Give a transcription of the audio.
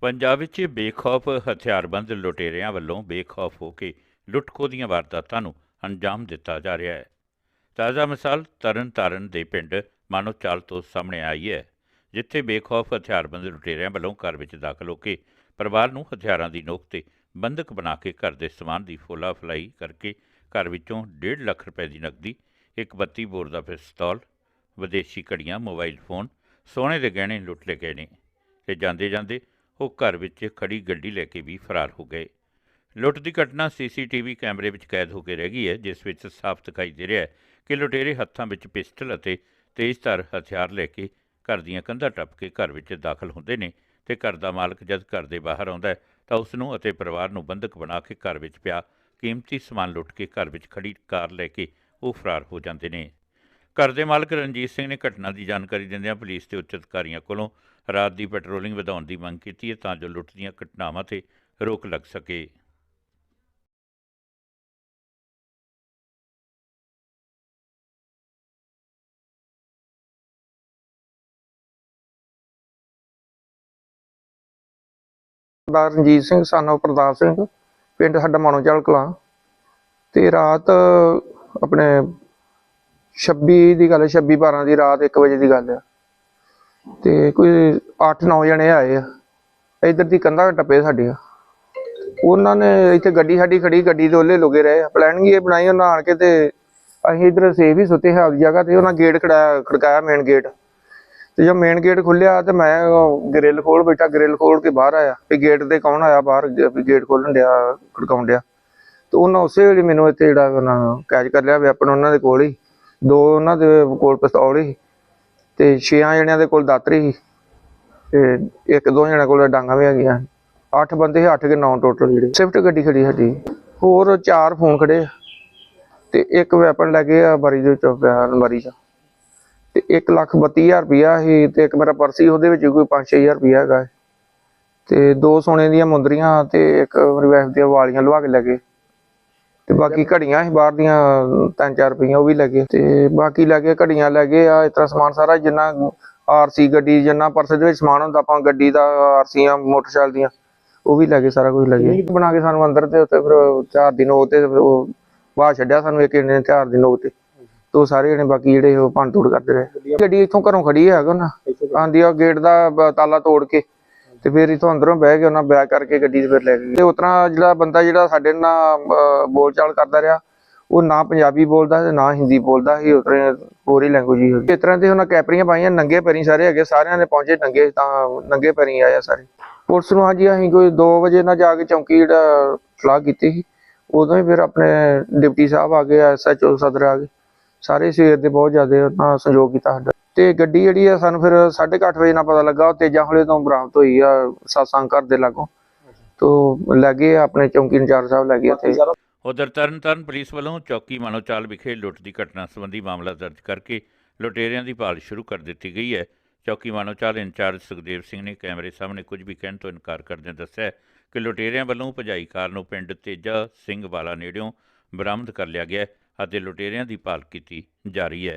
ਪੰਜਾਬ ਵਿੱਚ ਬੇਖੌਫ ਹਥਿਆਰਬੰਦ ਲੁਟੇਰਿਆਂ ਵੱਲੋਂ ਬੇਖੌਫ ਹੋ ਕੇ ਲੁੱਟ-ਖੋਹ ਦੀਆਂ ਵਾਰਦਾਤਾਂ ਨੂੰ ਅੰਜਾਮ ਦਿੱਤਾ ਜਾ ਰਿਹਾ ਹੈ। ਤਾਜ਼ਾ ਮਿਸਾਲ ਤਰਨਤਾਰਨ ਦੇ ਪਿੰਡ ਮਾਨੋਚਾਲ ਤੋਂ ਸਾਹਮਣੇ ਆਈ ਹੈ, ਜਿੱਥੇ ਬੇਖੌਫ ਹਥਿਆਰਬੰਦ ਲੁਟੇਰਿਆਂ ਵੱਲੋਂ ਘਰ ਵਿੱਚ ਦਾਖਲ ਹੋ ਕੇ ਪਰਿਵਾਰ ਨੂੰ ਹਥਿਆਰਾਂ ਦੀ ਨੋਕ ਤੇ ਬੰਦਕ ਬਣਾ ਕੇ ਘਰ ਦੇ ਸਮਾਨ ਦੀ ਫੋਲਾ ਫਲਾਈ ਕਰਕੇ ਘਰ ਵਿੱਚੋਂ 1.5 ਲੱਖ ਰੁਪਏ ਦੀ ਨਕਦੀ, ਇੱਕ 32 ਬੋਰ ਦਾ ਪਿਸਤੌਲ, ਵਿਦੇਸ਼ੀ ਘੜੀਆਂ, ਮੋਬਾਈਲ ਫੋਨ, ਸੋਨੇ ਦੇ ਗਹਿਣੇ ਲੁੱਟ ਲਏ ਗਏ ਨੇ ਤੇ ਜਾਂਦੇ ਜਾਂਦੇ ਉਹ ਘਰ ਵਿੱਚ ਖੜੀ ਗੱਡੀ ਲੈ ਕੇ ਵੀ ਫਰਾਰ ਹੋ ਗਏ। ਲੁੱਟ ਦੀ ਘਟਨਾ ਸੀਸੀਟੀਵੀ ਕੈਮਰੇ ਵਿੱਚ ਕੈਦ ਹੋ ਕੇ ਰਹਿ ਗਈ ਹੈ, ਜਿਸ ਵਿੱਚ ਸਾਫ਼ ਦਿਖਾਈ ਦੇ ਰਿਹਾ ਹੈ ਕਿ ਲੁਟੇਰੇ ਹੱਥਾਂ ਵਿੱਚ ਪਿਸਟਲ ਅਤੇ ਤੇਜ਼ਧਾਰ ਹਥਿਆਰ ਲੈ ਕੇ ਘਰ ਦੀਆਂ ਕੰਧਾਂ ਟੱਪ ਕੇ ਘਰ ਵਿੱਚ ਦਾਖਲ ਹੁੰਦੇ ਨੇ ਤੇ ਘਰ ਦਾ ਮਾਲਕ ਜਦ ਘਰ ਦੇ ਬਾਹਰ ਆਉਂਦਾ ਤਾਂ ਉਸ ਨੂੰ ਅਤੇ ਪਰਿਵਾਰ ਨੂੰ ਬੰਦਕ ਬਣਾ ਕੇ ਘਰ ਵਿੱਚ ਪਿਆ ਕੀਮਤੀ ਸਮਾਨ ਲੁੱਟ ਕੇ ਘਰ ਵਿੱਚ ਖੜੀ ਕਾਰ ਲੈ ਕੇ ਉਹ ਫਰਾਰ ਹੋ ਜਾਂਦੇ ਨੇ। ਘਰ ਦੇ ਮਾਲਕ ਰਣਜੀਤ ਸਿੰਘ ਨੇ ਘਟਨਾ ਦੀ ਜਾਣਕਾਰੀ ਦਿੰਦਿਆਂ ਪੁਲਿਸ ਤੇ ਉੱਚ ਅਧਿਕਾਰੀਆਂ ਕੋਲੋਂ ਰਾਤ ਦੀ ਪੈਟਰੋਲਿੰਗ ਵਧਾਉਣ ਦੀ ਮੰਗ ਕੀਤੀ ਹੈ ਤਾਂ ਜੋ ਲੁੱਟ ਦੀਆਂ ਘਟਨਾਵਾਂ ਤੇ ਰੋਕ ਲੱਗ ਸਕੇ। ਸਰਦਾਰ ਰਣਜੀਤ ਸਿੰਘ, ਸਾਨੋ ਪ੍ਰਤਾਪ ਸਿੰਘ, ਪਿੰਡ ਸਾਡਾ ਮਾਣੋਚਲ ਕਲਾਂ ਤੇ ਰਾਤ ਆਪਣੇ 26 ਦੀ ਗੱਲ 26 12 ਦੀ ਰਾਤ 1 ਵਜੇ ਦੀ ਗੱਲ ਆ। ਤੇ ਕੋਈ 8-9 ਜਣੇ ਆਏ ਆ। ਇਧਰ ਦੀ ਕੰਧਾਂ ਟੱਪੇ ਸਾਡੀਆਂ ਉਹਨਾਂ ਨੇ ਇੱਥੇ ਗੱਡੀ ਸਾਡੀ ਖੜੀ, ਗੱਡੀ ਦੇ ਉਹਲੇ ਲੁਕੇ ਰਹੇ ਪਲੈਨਿੰਗ ਇਹ ਬਣਾਈ ਉਹਨਾਂ ਆਣ ਕੇ ਤੇ ਅਸੀਂ ਇਧਰ ਸੇਫ ਹੀ ਸੁੱਤੇ ਹਾਂ ਜਗ੍ਹਾ ਤੇ। ਉਹਨਾਂ ਗੇਟ ਖੜਾਇਆ ਖੜਕਾਇਆ ਮੇਨ ਗੇਟ ਤੇ ਜਦ ਮੇਨ ਗੇਟ ਖੁੱਲਿਆ ਤੇ ਮੈਂ ਗ੍ਰਿਲ ਖੋਲ ਬੈਠਾ ਗ੍ਰਿਲ ਖੋਲ ਕੇ ਬਾਹਰ ਆਇਆ। ਵੀ ਗੇਟ ਤੇ ਕੌਣ ਆਇਆ ਬਾਹਰ? ਵੀ ਗੇਟ ਖੋਲਣ ਡਿਆ, ਖੜਕਾਉਣ ਡਿਆ। ਤੇ ਉਹਨਾਂ ਉਸੇ ਵੇਲੇ ਮੈਨੂੰ ਇੱਥੇ ਜਿਹੜਾ ਉਹਨਾਂ ਕੈਚ ਕਰ ਲਿਆ ਵੈਪਨ ਉਹਨਾਂ ਦੇ ਕੋਲ ਹੀ। ਦੋ ਉਹਨਾਂ ਦੇ ਕੋਲ ਪਿਸਤੌਲ ਸੀ ਤੇ ਛੇਆਂ ਜਣਿਆਂ ਦੇ ਕੋਲ ਦਾਤਰੀ ਸੀ ਤੇ ਇੱਕ ਦੋ ਜਣਿਆਂ ਕੋਲ ਡਾਂਗਾ ਵੀ ਹੈਗੀਆਂ। ਅੱਠ ਬੰਦੇ ਸੀ, ਅੱਠ ਕੇ ਨੌ ਟੋਟਲ ਜਿਹੜੇ। ਸਵਿਫਟ ਗੱਡੀ ਖੜੀ ਸਾਡੀ। ਹੋਰ ਚਾਰ ਫੋਨ ਖੜੇ ਆ ਤੇ ਇੱਕ ਵੈਪਨ ਲੈ ਗਏ ਆ ਬਾਰੀ ਦੇ ਵਿੱਚੋਂ, ਪਿਆ ਅਲਮਾਰੀ 'ਚ। ਤੇ 1 ਲੱਖ 32000 ਰੁਪਇਆ ਸੀ ਤੇ ਇੱਕ ਮੇਰਾ ਪਰਸ ਸੀ, ਉਹਦੇ ਵਿੱਚ ਕੋਈ 5-6000 ਰੁਪਇਆ ਹੈਗਾ। ਹੈ। ਤੇ ਦੋ ਸੋਨੇ ਦੀਆਂ ਮੁੰਦਰੀਆਂ ਤੇ ਇੱਕ ਮੇਰੀ ਵਾਈਫ ਦੀਆਂ ਵਾਲੀਆਂ ਲਵਾ ਕੇ ਲੈ ਗਏ। ਤੇ ਬਾਕੀ ਘੜੀਆਂ ਸੀ ਬਾਹਰ ਦੀਆਂ 3-4 ਰੁਪਈਆਂ ਉਹ ਵੀ ਲੈ ਗਏ। ਤੇ ਬਾਕੀ ਲੈ ਗਏ ਘੜੀਆਂ ਲੈ ਗਏ ਆ ਇਸ ਤਰ੍ਹਾਂ ਸਮਾਨ ਸਾਰਾ ਜਿੰਨਾ ਆਰਸੀ ਗੱਡੀ ਜਿੰਨਾ ਪਰਸ ਦੇ ਵਿੱਚ ਸਮਾਨ ਹੁੰਦਾ ਆਪਾਂ ਗੱਡੀ ਦਾ ਆਰਸੀਆਂ ਮੋਟਰਸਾਈਕਲ ਦੀਆਂ ਉਹ ਵੀ ਲੈ ਗਏ ਸਾਰਾ ਕੁਝ ਲੈ ਗਏ। ਬਣਾ ਕੇ ਸਾਨੂੰ ਅੰਦਰ ਤੇ ਉੱਤੇ ਫਿਰ ਚਾਰ ਦਿਨ ਉਹ ਤੇ ਬਾਹਰ ਛੱਡਿਆ ਸਾਨੂੰ ਇੱਕ ਇੰਨੇ ਚਾਰ ਦਿਨ ਉਹ ਤੇ। ਤੋ ਸਾਰੇ ਜਣੇ ਬਾਕੀ ਜਿਹੜੇ ਉਹ ਭੰਨ ਤੋੜ ਕਰਦੇ ਰਹੇ। ਗੱਡੀ ਇੱਥੋਂ ਘਰੋਂ ਖੜੀ ਹੈਗਾ ਨਾ। ਆਂਦੀ ਆ ਗੇਟ ਦਾ ਤਾਲਾ ਤੋੜ ਕੇ। ਤੇ ਫਿਰ ਇਥੋਂ ਅੰਦਰੋਂ ਬਹਿ ਕੇ ਉਹਨਾਂ ਬੈਕ ਕਰਕੇ ਗੱਡੀ 'ਚ ਫਿਰ ਲੈ ਗਏ। ਤੇ ਉਤਰਾ ਜਿਹੜਾ ਬੰਦਾ ਜਿਹੜਾ ਸਾਡੇ ਨਾਲ ਅਹ, ਬੋਲਚਾਲ ਕਰਦਾ ਰਿਹਾ ਉਹ ਨਾ ਪੰਜਾਬੀ ਬੋਲਦਾ ਤੇ ਨਾ ਹਿੰਦੀ ਬੋਲਦਾ ਸੀ ਉਤਰੇ ਹੋਰ ਹੀ ਲੈਂਗੁਏਜ ਹੀ ਇਸ ਤਰ੍ਹਾਂ ਤੇ ਉਹਨਾਂ ਕੈਪਰੀਆਂ ਪਾਈਆਂ ਨੰਗੇ ਪੈਰੀ ਸਾਰੇ ਹੈਗੇ ਸਾਰਿਆਂ ਨੇ ਪਹੁੰਚੇ ਨੰਗੇ ਤਾਂ ਨੰਗੇ ਪੈਰੀ ਆਏ ਆ ਸਾਰੇ। ਪੁਲਿਸ ਨੂੰ ਹਾਂਜੀ ਅਸੀਂ ਕੋਈ 2 ਵਜੇ ਨਾਲ ਜਾ ਕੇ ਚੌਂਕੀ ਜਿਹੜਾ ਸਲਾਹ ਕੀਤੀ ਸੀ। ਉਦੋਂ ਹੀ ਫਿਰ ਆਪਣੇ ਡਿਪਟੀ ਸਾਹਿਬ ਆ ਗਏ ਐਸਐਚਓ ਸਦਰ ਆ ਗਏ। ਸਾਰੇ ਸਵੇਰ ਦੇ ਬਹੁਤ ਜ਼ਿਆਦਾ ਉਹਨਾਂ ਸਹਿਯੋਗ ਕੀਤਾ ਸਾਡਾ। ਤੇ ਗੱਡੀ ਜਿਹੜੀ ਆ ਸਾਨੂੰ ਫਿਰ 8:30 ਵਜੇ ਨਾਲ ਪਤਾ ਲੱਗਾ, ਉਹ ਤੇਜਾ ਹੌਲੇ ਤੋਂ ਬਰਾਮਦ ਹੋਈ ਆ ਸਾਸਾਂ ਘਰ ਦੇ ਲਾਗੋਂ। ਤੋਂ ਲੱਗੇ ਆਪਣੇ ਚੌਂਕੀ ਇੰਚਾਰਜ ਸਾਹਿਬ ਲੱਗੇ ਉੱਥੇ। ਉਧਰ ਤਰਨਤਾਰਨ ਪੁਲਿਸ ਵੱਲੋਂ ਚੌਕੀ ਮਾਨੋਚਾਲ ਵਿਖੇ ਲੁੱਟ ਦੀ ਘਟਨਾ ਸੰਬੰਧੀ ਮਾਮਲਾ ਦਰਜ ਕਰਕੇ ਲੁਟੇਰਿਆਂ ਦੀ ਭਾਲ ਸ਼ੁਰੂ ਕਰ ਦਿੱਤੀ ਗਈ ਹੈ। ਚੌਕੀ ਮਾਨੋਚਾਲ ਇੰਚਾਰਜ ਸੁਖਦੇਵ ਸਿੰਘ ਨੇ ਕੈਮਰੇ ਸਾਹਮਣੇ ਕੁਝ ਵੀ ਕਹਿਣ ਤੋਂ ਇਨਕਾਰ ਕਰਦਿਆਂ ਦੱਸਿਆ ਕਿ ਲੁਟੇਰਿਆਂ ਵੱਲੋਂ ਭਜਾਈ ਕਾਰ ਨੂੰ ਪਿੰਡ ਤੇਜਾ ਸਿੰਘ ਵਾਲਾ ਨੇੜਿਓਂ ਬਰਾਮਦ ਕਰ ਲਿਆ ਗਿਆ ਅਤੇ ਲੁਟੇਰਿਆਂ ਦੀ ਭਾਲ ਕੀਤੀ ਜਾ ਰਹੀ ਹੈ।